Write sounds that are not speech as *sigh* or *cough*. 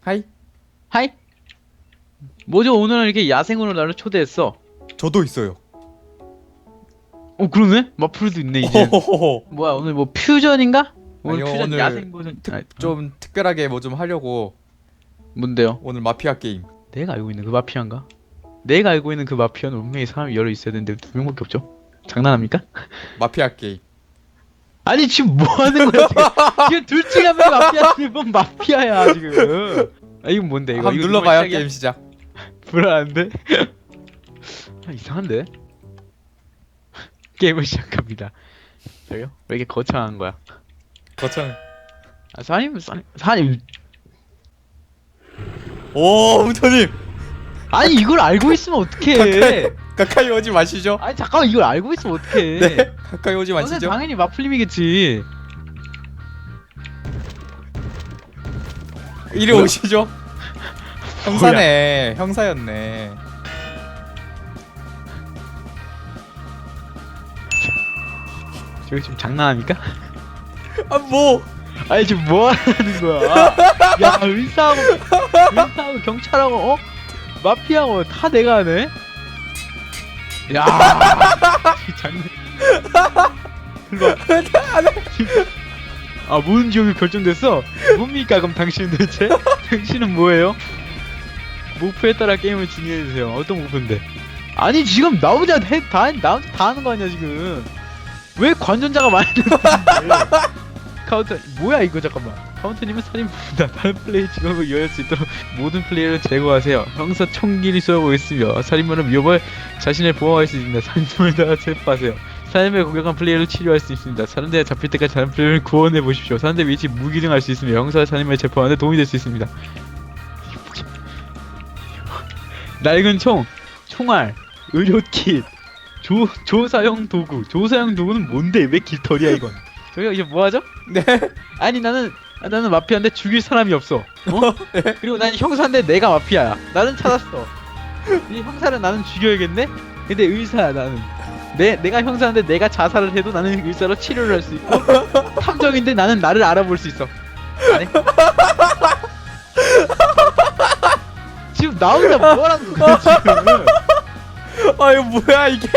하이. 하이. 뭐죠 오늘은 이렇게 야생으로 나를 초대했어. 저도 있어요. 어 그러네? 마플도 있네 이제. 호호호. 뭐야 오늘 뭐 퓨전인가? 오늘 아니요, 퓨전 오늘 야생 버전. 아, 좀 특별하게 뭐 좀 하려고 뭔데요? 오늘 마피아 게임. 내가 알고 있는 그 마피아인가? 내가 알고 있는 그 마피아는 분명히 사람이 여러 있어야 되는데 두 명밖에 없죠? 장난합니까? 마피아 게임. 아니 지금 뭐 하는 거야 지금? *laughs* 지금 둘 중에 한 명이 마피아인데 뭔 마피아야 지금? 아 이건 뭔데 이거? 한번 이거 눌러봐요 정말? 게임 시작. 불안한데? *laughs* 아, 이상한데? 게임을 시작합니다. 저요? 왜 이렇게 거창한 거야? 거창. 아, 사님, 사님, 사님. 오 우터님 아니 이걸 알고 있으면 어떡해? 가까이 오지 마시죠. 아니 잠깐만 이걸 알고 있으면 어떡해? 네 가까이 오지 마시죠. 당연히 마플님이겠지. 이리 *laughs* 뭐야? 오시죠. 형사네 형사였네. 저기 지금 장난합니까? 아 뭐? 아니 지금 뭐 하는 거야? 야 의사하고 의사하고 경찰하고 어 마피아하고 다 내가 하네. 야 이 *laughs* 장난. 일로 와. 아 모든 지역이 결정됐어. 뭡니까 그럼 당신은 대체? 당신은 뭐예요? 목표에 따라 게임을 진행해 주세요. 어떤 목표인데? 아니 지금 나 혼자 해, 다, 나 혼자 다 하는 거 아니야 지금? 왜 관전자가 많이 되는데? *laughs* 카운터 뭐야 이거 잠깐만 카운터님은 살인범이다 다른 *laughs* 플레이 직업을 이어할 수 있도록 모든 플레이를 제거하세요. 형사 총기를 쏘고 있으며 살인범은 위협을 자신을 보호할 수 있습니다. 살인범을 다 체포하세요. 살인범에 공격한 플레이를 치료할 수 있습니다. 사람들이 잡힐 때까지 다른 플레이를 구원해 보십시오. 사람들 위치 무기등할 수 있으며 형사가 살인범을 체포하는 데 도움이 될 수 있습니다? 낡은 총 총알 의료킷 조, 조사용 도구. 조사용 도구는 뭔데? 왜 깃털이야 이건? 저기가 이제 뭐하죠? 네. 아니 나는 아, 나는 마피아인데 죽일 사람이 없어. 어? *laughs* 그리고 난 형사인데 내가 마피아야. 나는 찾았어. 이 형사를 나는 죽여야겠네. 근데 의사야 나는. 내 내가 형사인데 내가 자살을 해도 나는 의사로 치료를 할 수 있고 *laughs* 탐정인데 나는 나를 알아볼 수 있어. 안 해? 지금 나 혼자 뭐라는 거야 지금? *laughs* 아 이거 뭐야 이게?